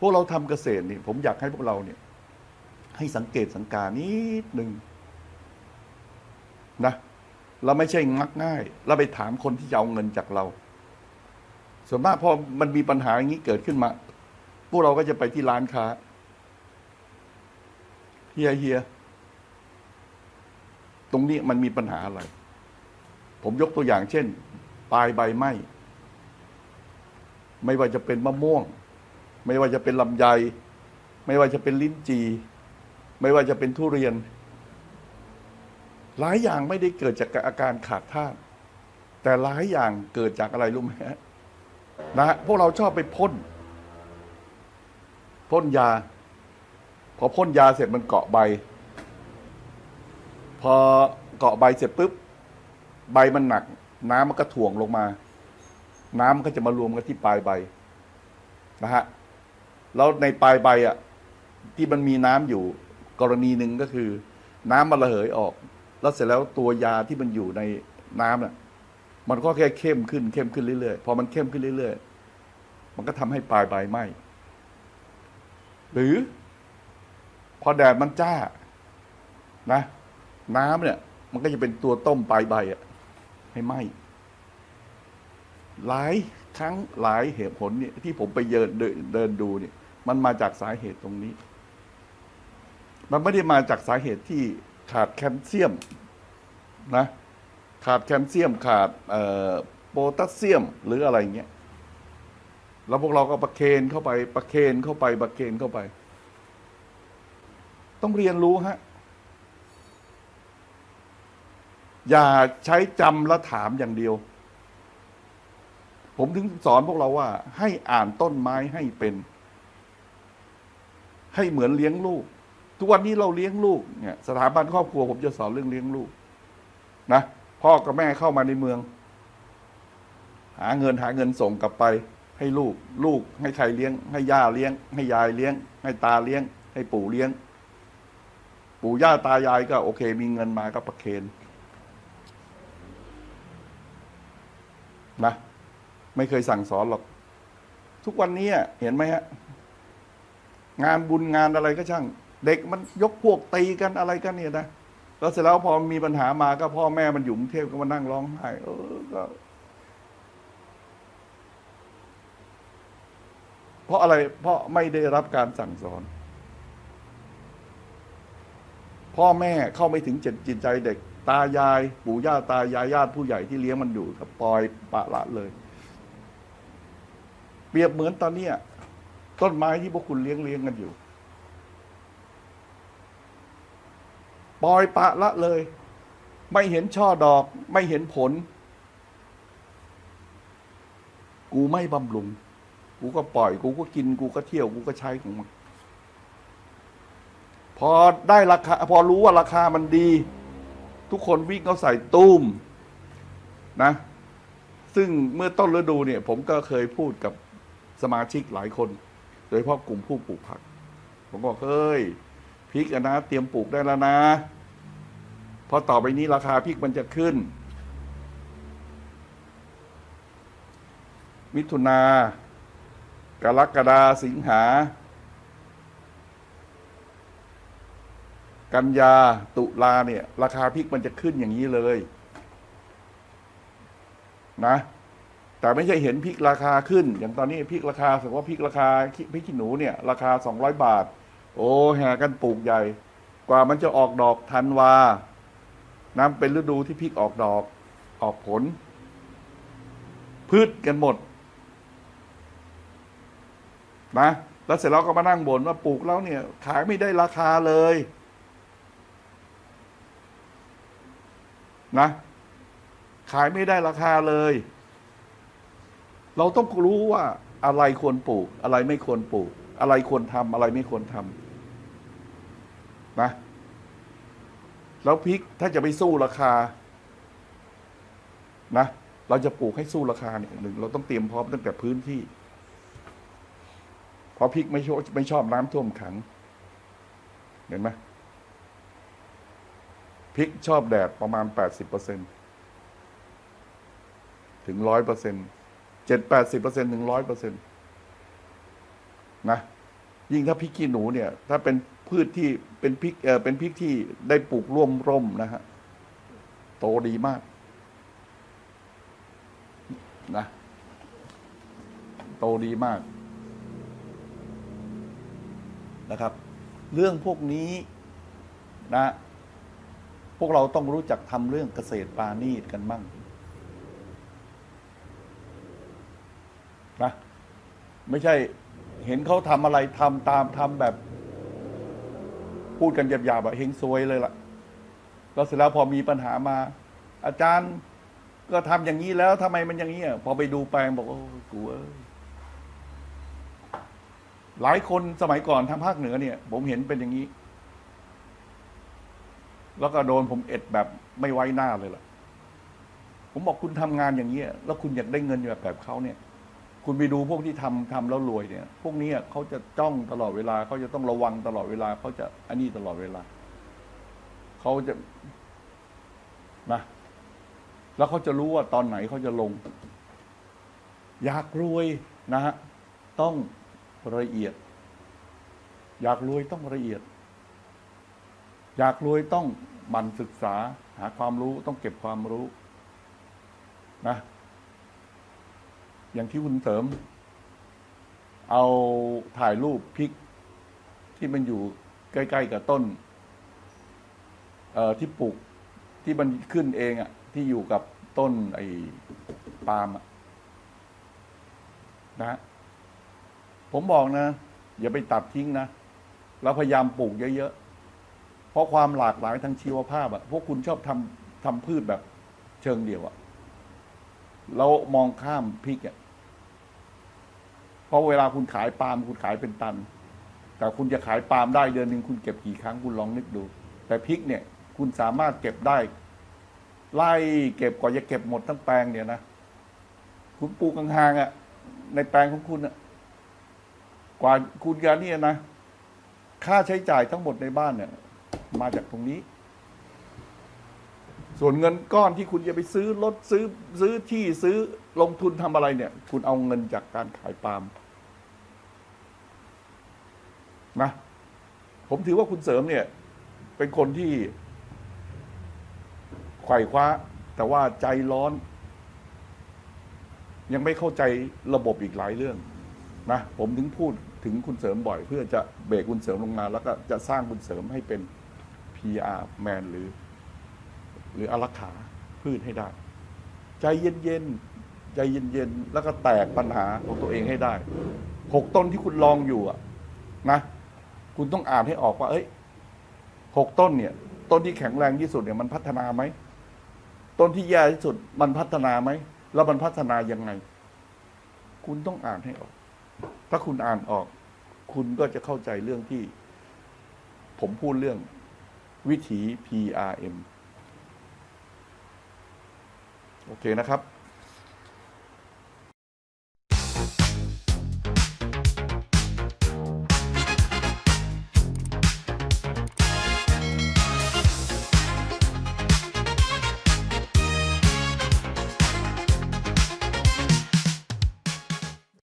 พวกเราทำเกษตรนี่ผมอยากให้พวกเราเนี่ย ให้สังเกตสังการนิดหนึ่งนะเราไม่ใช่มักง่าย เราไปถามคนที่จะเอาเงินจากเรา ส่วนมากพอมันมีปัญหาอย่างนี้เกิดขึ้นมา พวกเราก็จะไปที่ร้านค้าเฮียเฮียตรงนี้มันมีปัญหาอะไร ผมยกตัวอย่างเช่น ปลายใบไหม้ไม่ว่าจะเป็นมะม่วง ไม่ว่าจะเป็นลำไย ไม่ว่าจะเป็นลิ้นจี ไม่ว่าจะเป็นทุเรียน หลายอย่างไม่ได้เกิดจากอาการขาดธาตุแต่หลายอย่างเกิดจากอะไรรู้ไหมฮะนะฮะพวกเราชอบไปพ่นพ่นยา พอพ่นยาเสร็จมันเกาะใบ พอเกาะใบเสร็จปุ๊บ ใบมันหนัก น้ำมันก็ถ่วงลงมา น้ำมันก็จะมารวมกันที่ปลายใบนะฮะ แล้วในปลายใบอะที่มันมีน้ำอยู่กรณีหนึ่งก็คือ น้ำมันระเหยออก แล้วเสร็จแล้วตัวยาที่มันอยู่ในน้ำน่ะมันก็แค่เข้มขึ้นเข้มขึ้นเรื่อยๆพอมันเข้มขึ้นเรื่อยๆมันก็ทำให้ปลายใบไหม้หรือ พอแดดมันจ้า นะ น้ำเนี่ย มันก็จะเป็นตัวต้มปลายใบอะให้ไหม้ หลายครั้งหลายเหตุผลเนี่ยที่ผมไปเดินเดินเดินดูเนี่ย มันมาจากสาเหตุตรงนี้ มันไม่ได้มาจากสาเหตุที่ขาดแคลเซียมนะขาดแคลเซียมขาดโพแทสเซียมหรืออะไรเงี้ยแล้วพวกเราก็ประเคนเข้าไปประเคนเข้าไปประเคนเข้าไป ต้องเรียนรู้ฮะอย่าใช้จำและถามอย่างเดียว ผมถึงสอนพวกเราว่า ให้อ่านต้นไม้ให้เป็น ให้เหมือนเลี้ยงลูก ทุกวันนี้เราเลี้ยงลูกเนี่ยสถาบันครอบครัวผมจะสอนเรื่องเลี้ยงลูก นะพ่อกับแม่เข้ามาในเมือง หาเงินหาเงินส่งกลับไป ให้ลูก ลูก ให้ใครเลี้ยง ให้ย่าเลี้ยง ให้ยายเลี้ยง ให้ตาเลี้ยง ให้ปู่เลี้ยง ปู่ย่าตายายก็โอเค มีเงินมาก็ประเคนนะ ไม่เคยสั่งสอนหรอก ทุกวันนี้เห็นไหมฮะงานบุญงานอะไรก็ช่าง เด็กมันยกพวกตีกันอะไรกันเนี่ยนะแล้วเสร็จแล้วพอมีปัญหามาก็พ่อแม่มันอยู่กรุงเทพก็มานั่งร้องไห้เออก็เพราะอะไร เพราะไม่ได้รับการสั่งสอน พ่อแม่เข้าไม่ถึงจิตจิตใจเด็ก ตายาย ปู่ย่าตายายญาติผู้ใหญ่ที่เลี้ยงมันอยู่กับปล่อยปะละเลย เปรียบเหมือนตอนเนี้ยต้นไม้ที่พวกคุณเลี้ยงเลี้ยงกันอยู่ปล่อยปะละเลย ไม่เห็นช่อดอก ไม่เห็นผล กูไม่บำรุง กูก็ปล่อย กูก็กิน กูก็เที่ยว กูก็ใช้ของมันพอได้ราคา พอรู้ว่าราคามันดี ทุกคนวิ่งเขาใส่ตุ้มนะ ซึ่งเมื่อต้นฤดูเนี่ย ผมก็เคยพูดกับ สมาชิกหลายคน โดยเฉพาะกลุ่มผู้ปลูกผัก ผมบอกเฮ้ยพริกนะ เตรียมปลูกได้แล้วนะ เพราะต่อไปนี้ราคาพริกมันจะขึ้น มิถุนากรกฎาสิงหา กันยาตุลาเนี่ย ราคาพริกมันจะขึ้นอย่างนี้เลย นะ แต่ไม่ใช่เห็นพริกราคาขึ้น อย่างตอนนี้พริกราคาสมมติว่าพริกราคาพริกขี้หนูเนี่ย ราคาสองร้อยบาท โอ้แห่กันปลูกใหญ่ กว่ามันจะออกดอกธันวาน้ำเป็นฤดูที่พริกออกดอกออกผล พืชกันหมดนะแล้วเสร็จแล้วก็มานั่งบ่นว่าปลูกแล้วเนี่ย ขายไม่ได้ราคาเลยนะขายไม่ได้ราคาเลย เราต้องรู้ว่าอะไรควรปลูก อะไรไม่ควรปลูก อะไรควรทำอะไรไม่ควรทำนะแล้วพริกถ้าจะไปสู้ราคา นะ เราจะปลูกให้สู้ราคาเนี่ยหนึ่งเราต้องเตรียมพร้อมตั้งแต่พื้นที่เพราะพริกไม่ชอบไม่ชอบน้ำท่วมขัง เห็นไหมพริกชอบแดดประมาณแปดสิบเปอร์เซ็นถึงร้อยเปอร์เซ็นต์ เจ็ดแปดสิบเปอร์เซ็นต์ถึงร้อยเปอร์เซ็นต์นะยิ่งถ้าพริกขี้หนูเนี่ย ถ้าเป็นพืชที่เป็นพริกเออเป็นพริกที่ได้ปลูกร่วมร่มนะฮะโตดีมากนะโตดีมากนะครับ เรื่องพวกนี้นะ พวกเราต้องรู้จักทำเรื่องเกษตรปาณีตกันมั่ง นะไม่ใช่เห็นเขาทำอะไรทำตามทำแบบ พูดกันหยาบๆอะเฮงซวยเลยล่ะแล้วเสร็จแล้วพอมีปัญหามา อาจารย์ก็ทำอย่างนี้แล้วทำไมมันอย่างนี้อะพอไปดูแปลงบอกโอ้ยกูเอ้ยหลายคนสมัยก่อนทางภาคเหนือเนี่ย ผมเห็นเป็นอย่างนี้ แล้วก็โดนผมเอ็ดแบบไม่ไว้หน้าเลยล่ะ ผมบอกคุณทำงานอย่างนี้แล้วคุณอยากได้เงินแบบแบบเขาเนี่ย คุณไปดูพวกที่ทำทำแล้วรวยเนี่ย พวกนี้เขาจะจ้องตลอดเวลาเขาจะต้องระวังตลอดเวลาเขาจะอันนี้ตลอดเวลาเขาจะนะแล้วเขาจะรู้ว่าตอนไหนเขาจะลง อยากรวยนะฮะต้องละเอียด อยากรวยต้องละเอียด อยากรวยต้องมันศึกษา หาความรู้ต้องเก็บความรู้นะ อย่างที่คุณเสริม เอาถ่ายรูปพริก ที่มันอยู่ใกล้ๆกับต้น เอ่อที่ปลูกที่มันขึ้นเองอะ่ะ ที่อยู่กับต้น ไอ้ปาล์มอะนะผมบอกนะ อย่าไปตัดทิ้งนะเราพยายามปลูกเยอะๆเพราะความหลากหลายทางชีวภาพอะพวกคุณชอบทำทำพืชแบบ เชิงเดียวอะ เรามองข้ามพริกอะเพราะเวลาคุณขายปาล์มคุณขายเป็นตัน แต่คุณจะขายปาล์มได้เดือนหนึ่งคุณเก็บกี่ครั้งคุณลองนึกดู แต่พริกเนี่ย คุณสามารถเก็บได้ ไล่เก็บกว่าจะเก็บหมดทั้งแปลงเนี่ยนะคุณปลูกห่างๆอะในแปลงของคุณอะกว่าคุณจะเนี่ยนะ ค่าใช้จ่ายทั้งหมดในบ้านเนี่ย มาจากตรงนี้ ส่วนเงินก้อนที่คุณจะไปซื้อรถซื้อซื้อที่ซื้อลงทุนทำอะไรเนี่ย คุณเอาเงินจากการขายปาล์มนะผมถือว่าคุณเสริมเนี่ย เป็นคนที่ไขว่คว้า แต่ว่าใจร้อน ยังไม่เข้าใจระบบอีกหลายเรื่องนะผมถึงพูดถึงคุณเสริมบ่อย เพื่อจะเบรกคุณเสริมลงมา แล้วก็จะสร้างคุณเสริมให้เป็น PR man หรือ หรืออารักขาพืชให้ได้ ใจเย็นๆใจเย็นๆแล้วก็แตกปัญหาของตัวเองให้ได้หกต้นที่คุณลองอยู่อะนะ คุณต้องอ่านให้ออกว่า เอ้ยหกต้นเนี่ย ต้นที่แข็งแรงที่สุดเนี่ยมันพัฒนาไหมต้นที่แย่ที่สุดมันพัฒนาไหมแล้วมันพัฒนายังไง คุณต้องอ่านให้ออก ถ้าคุณอ่านออก คุณก็จะเข้าใจเรื่องที่ ผมพูดเรื่องวิถี PRM โอเคนะครับ